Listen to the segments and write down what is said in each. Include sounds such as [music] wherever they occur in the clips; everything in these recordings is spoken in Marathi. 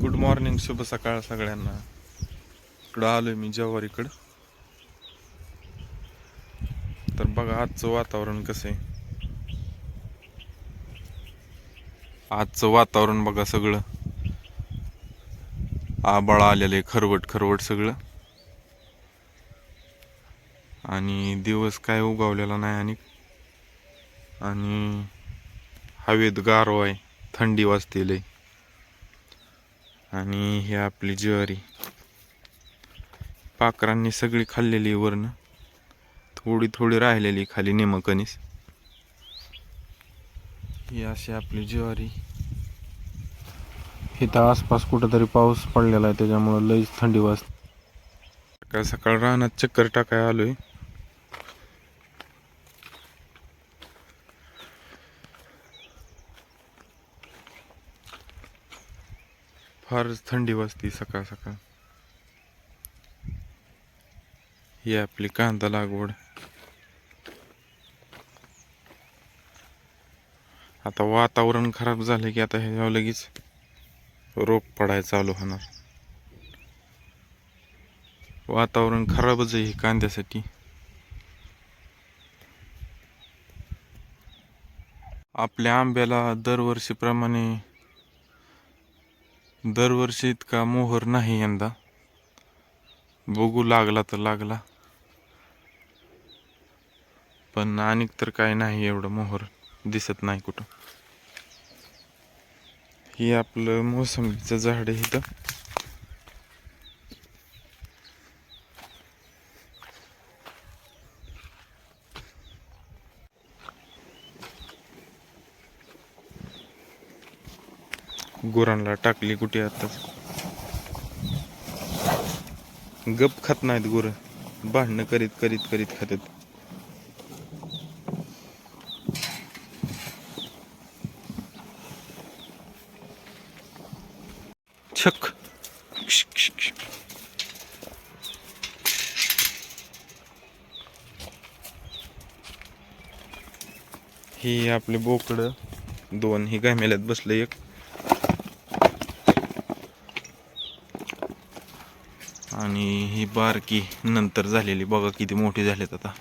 गुड मॉर्निंग शुभ सकाळ सगळ्यांना. इकडं आलोय मी जव्हारीकडं तर बघा आजचं वातावरण कसं आहे. आजचं वातावरण बघा सगळं. आबाळ आलेलं आहे खरवट खरवट सगळं. आणि दिवस काय उगवलेला नाही आणि आणि हवेत गारवा आहे थंडी वाजते आहे आणि हे आपली ज्वारी. पाखरांनी सगळी खाल्लेली वरनं. थोडी थोडी राहिलेली खाली नेमकणीस ही अशी आपली ज्वारी. इथं आसपास कुठंतरी पाऊस पडलेला आहे त्याच्यामुळं लईच थंडी वाजते. सकाळ सकाळ रानात चक्कर टाकाय आलोय. फारच थंडी वाजते सकाळ सकाळ. ही आपली कांदा लागवड. आता वातावरण खराब झालं की आता ह्याच्यावर लगेच रोग पडायला चालू होणार. वातावरण खराबच आहे कांद्यासाठी. आपल्या आंब्याला दरवर्षीप्रमाणे दरवर्षी इतका मोहर नाही यंदा. बघू लागला तर लागला. पण अनेक तर काय नाही एवढं मोहर दिसत नाही कुठं. हे आपलं मोसंबीचं झाड आहे इथं. गुरांना टाकली कुठे आता? गप खात नाहीत गुरं. भांडणं करीत करीत करीत खातात छक. ही आपले बोकडं दोन ही गायमेल्यात बसलं एक आणि ही बारकी नंतर झालेली. बघा किती मोठी झालेत आता.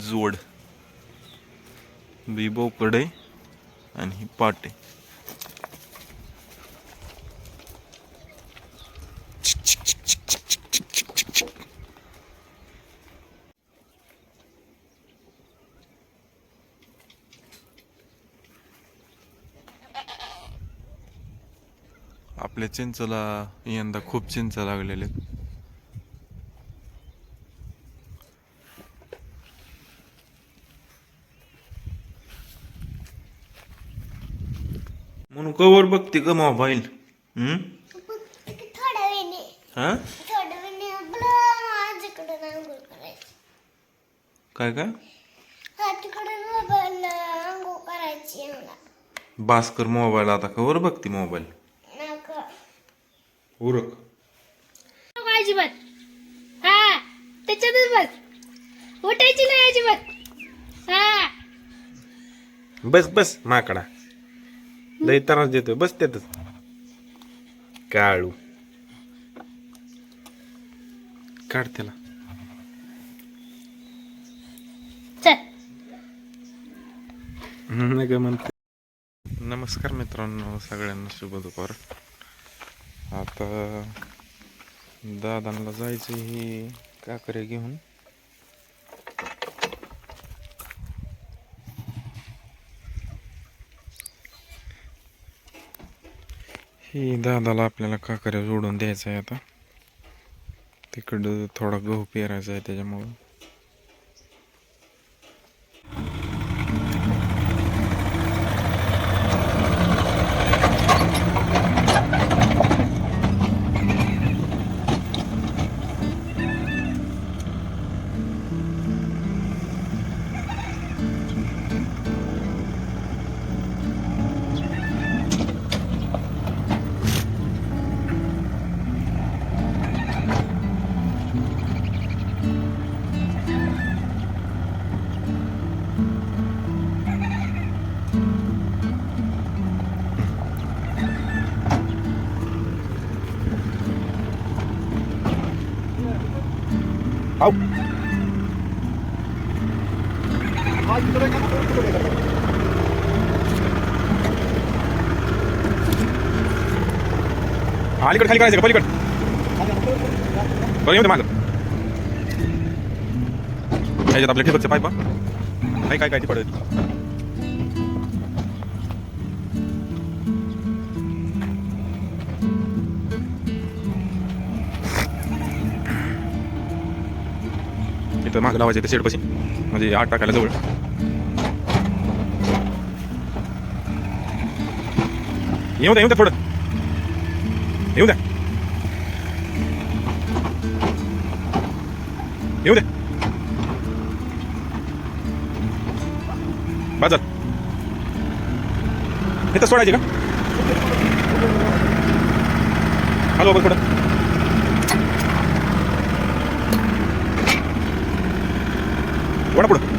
जोड. बी बोकडे आणि ही आहे आपल्या चिंचला यंदा खूप चिंच लागलेले. आहेत. म्हणून कवर बघते का मोबाईल. हा? काय काय? हा तिकडे मोबाईल आंघोळ करायची आहे मला. भास्कर मोबाईल आता कवर बघते मोबाईल? उरक. अजिबात. हा त्याच्यातच बस. उठायची नाही अजिबात. हा. बस बस माकडा. लई त्रास देतोय बस त्यातच. काळू. काढ त्याला. नाही का म्हणते. नमस्कार मित्रांनो सगळ्यांना शुभ दुपार. आता दादांना जायचं ही काकरे घेऊन. ही दादाला आपल्याला काकऱ्या जोडून द्यायचं आहे आता. तिकडं थोडा गहू पेरायचा आहे त्याच्यामुळं. अलीकडे खाली करायचं का? पलीकड. बरं येऊ दे मागं. ह्याच्यात आपल्या ठिबकचं पाय काय काय काय ती पडत. इथं मागं लावायचं ते शेडपाशी. म्हणजे आठ टाकायला जवळ. येऊ द्या येऊ द्या थोडं. येऊ द्या येऊ द्या बाजार इथं सोडायचे का हॅलो बघ थोडं वडा पुढं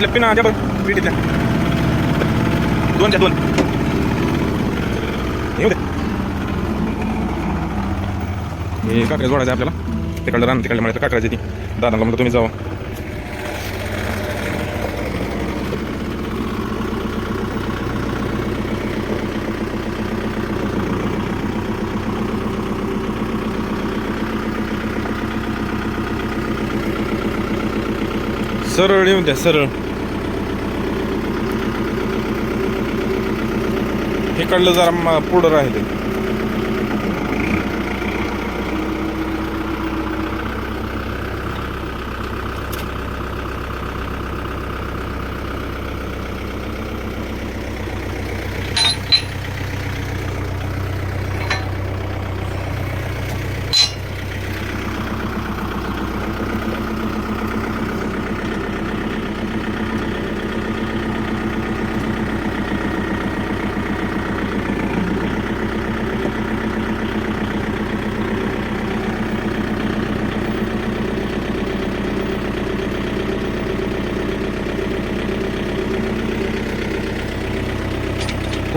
त्यातल्या पिना द्या बरं पिटीतल्या दोनच्या दोन. येऊ द्या हे काकडे जोडायचं आपल्याला. तिकडलं रान तिकडलं म्हणायचं काकडाची ती. दादाला म्हणलं तुम्ही जावा. सरळ येऊन द्या सरळ. तिकडलं जरा पुढं राहिले.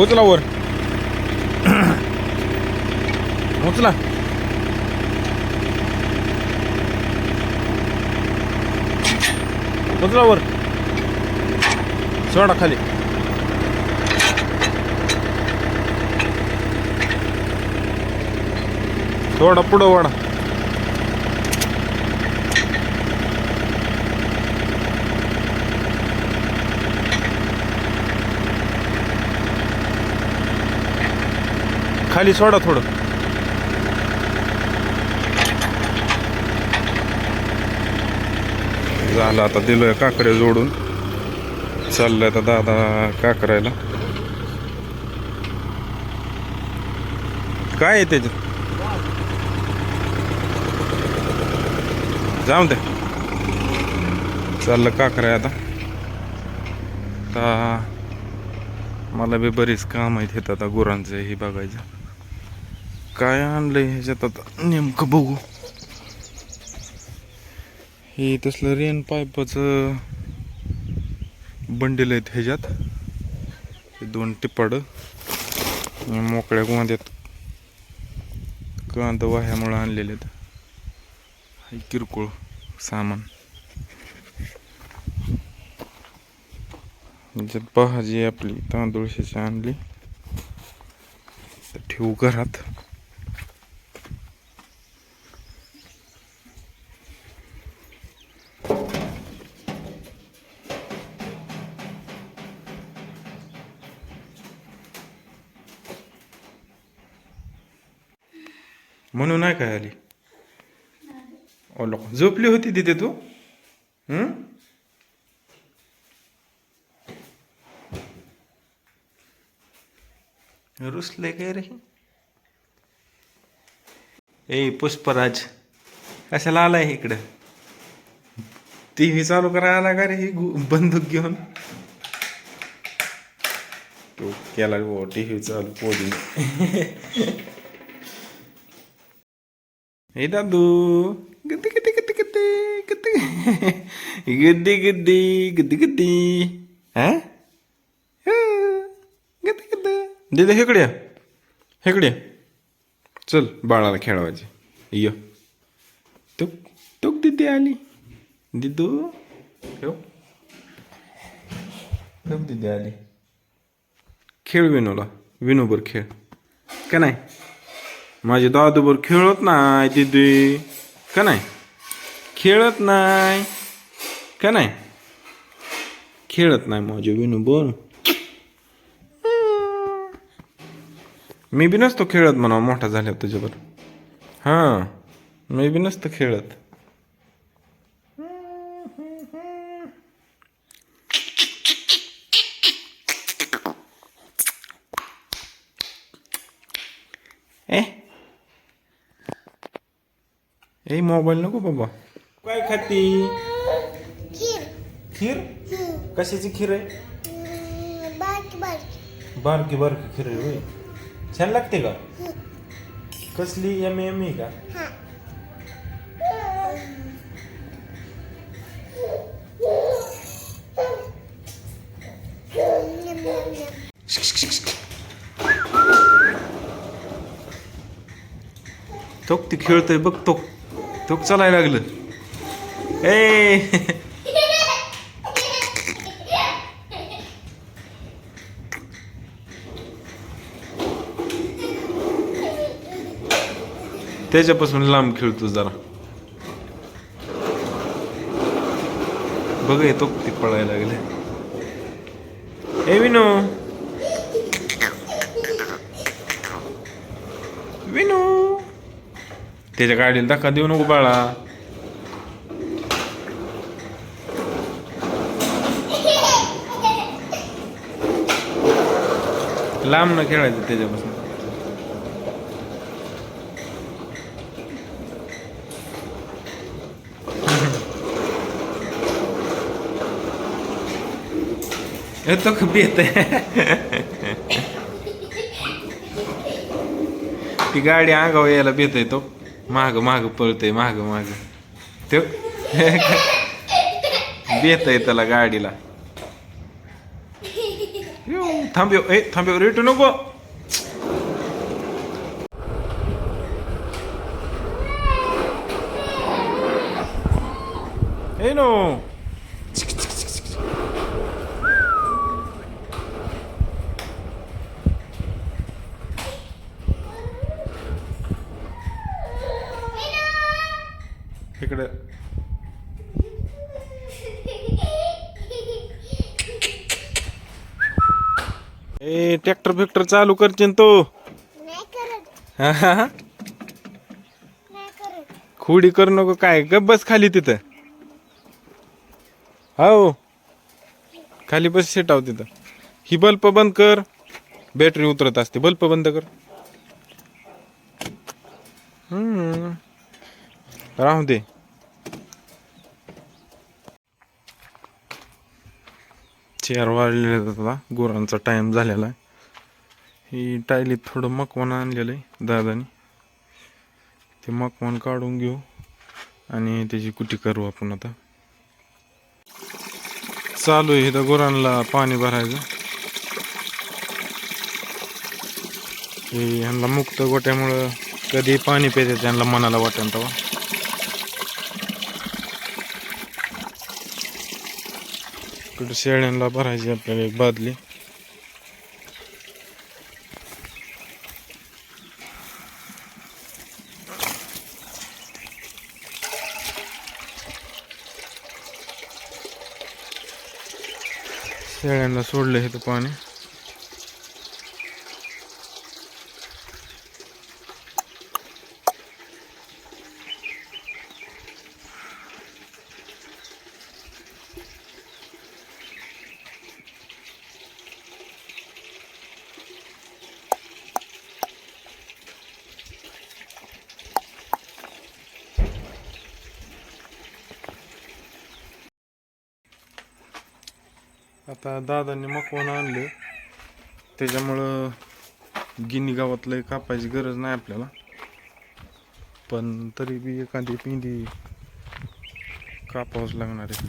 उचला वर. उचला उचला वर. सोडा खाली. सोडा पुढं वाडा खाली सोडा थोडं. झालं आता दिलोय काकडे जोडून. चाललंय आता दादा काकरायला काय आहे त्याच्यात? जाऊ दे. चाललं काकराय आता. आता मला बी बरीच काम आहेत हे आता गुरांचं हे बघायचं. काय आणलंय ह्याच्यात आता? नेमकं बघू. हे तसलं रेन पाईपाचं बंडेल आहेत ह्याच्यात. हे दोन टिपाड. मोकळ्या गोंद्यात कांदा वाह्यामुळं आणलेले आहेत. किरकोळ सामान. ज्यात भाजी आपली तांदूळशाची आणली. तर ठेवू घरात. म्हणून नाही काय आली? ओलो झोपली होती तिथे तू? रुसले काय रे? ए पुष्पराज कशाला आलाय इकडं? टी व्ही चालू करायला का रे ही बंदूक घेऊन. तो केला टी व्ही चालू पोरी [laughs] हे दादू गद्दी गद्दी गद्दी गद्दी गद्दी गद्दी गद्दी गद्दी गद्दी हा गद्दी गद्दी दिदे हेकडे या. हेकडे चल बाळाला खेळवायचे यो तुक तुक दिदी आली दिदू ठेव ठेव दिदी आली खेळ विनोला विनोबर खेळ का नाही माझे दादूबर खेळत नाही दिदी. का नाही? खेळत नाही. का नाही? खेळत नाही माझे विनू बोल. मी बी नसतो खेळत म्हणा मोठा झाल्यावर तुझ्यावर हां मी बी नसतो खेळत ए ए मोबाईल नको बाबा. काय खाती? खीर. कशाची खीर आहे? बारकी बारकी. बारकी बारकी खीर आहे होय. छान लागते का? कसली एम एम ई का? हा. nhâm, nhâm. तोक ती खेळतोय बघ तोक. तोक चालायला लागलं. ए. त्याच्यापासून लांब खेळतो जरा. बघ येतो ती पळायला लागले. ए विनो. त्याच्या गाडीला धक्का देऊ नको बाळा. लांब न खेळायचं त्याच्यापासून. तो का येत ती गाडी अंगावर यायला भेट तो. माग माग पळतय माग माग. तो बेत आहे त्याला गाडीला. यो, थांबव ए थांबव रेटू नको. ए नो इकडे ए ट्रॅक्टर फिक्टर चालू तो. नाही करत. हा, हा, हा. नाही करत. खोडी करू नको काय गप बस खाली तिथं. हो. खाली बस शेटाव तिथं. ही बल्ब बंद कर. बॅटरी उतरत असते. बल्ब बंद कर. हम्म. राहू दे. चेअर वाढलेले आता. गुरांचा टाईम झालेला आहे. ही टायली थोडं मकवान आणलेलं आहे दादानी. ते मकवान काढून घेऊ आणि त्याची कुटी करू आपण आता. चालू आहे इथं गुरांना पाणी भरायचं. हे ह्यांना मुक्त गोट्यामुळं कधी पाणी पिते त्यांना मनाला वाटेल तेव्हा. इकडे शेळ्यांना भरायची आपल्याला एक बादली. शेळ्यांना सोडलं हे पाणी. आता दादांनी मकवान आणले. त्याच्यामुळं गिनी गावातलं कापायची गरज नाही आपल्याला. पण तरी बी एखादी पिंडी कापावंच लागणार आहे.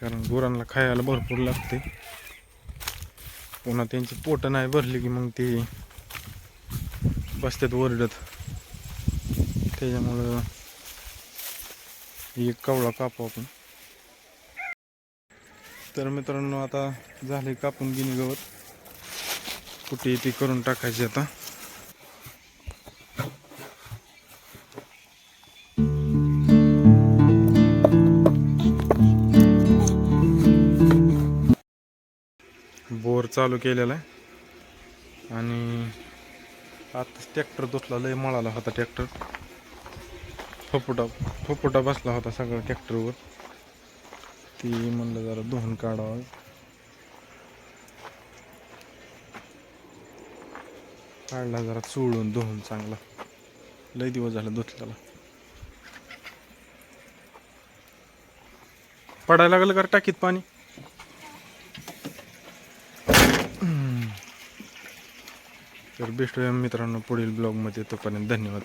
कारण गुरांना खायला भरपूर लागते. पुन्हा त्यांची पोटं नाही भरली की मग ते बसतात ओरडत. त्याच्यामुळं एक कवळा कापू आपण. तर मित्रांनो आता झाले कापून गिनी गवत. कुठे ती करून टाकायची आता. बोर चालू केलेला आहे. आणि आता ट्रॅक्टर दुसला लय मळाला होता ट्रॅक्टर. फपुटा फपुटा बसला होता सगळा ट्रॅक्टरवर. ती म्हणलं जरा धुवून काढावं. काढला जरा चोळून धुवून चांगला. लय दिवस झाला धुतलेला. पडायला लागलं का टाकीत पाणी? तर बेस्ट मित्रांनो पुढील ब्लॉगमध्ये तोपर्यंत धन्यवाद.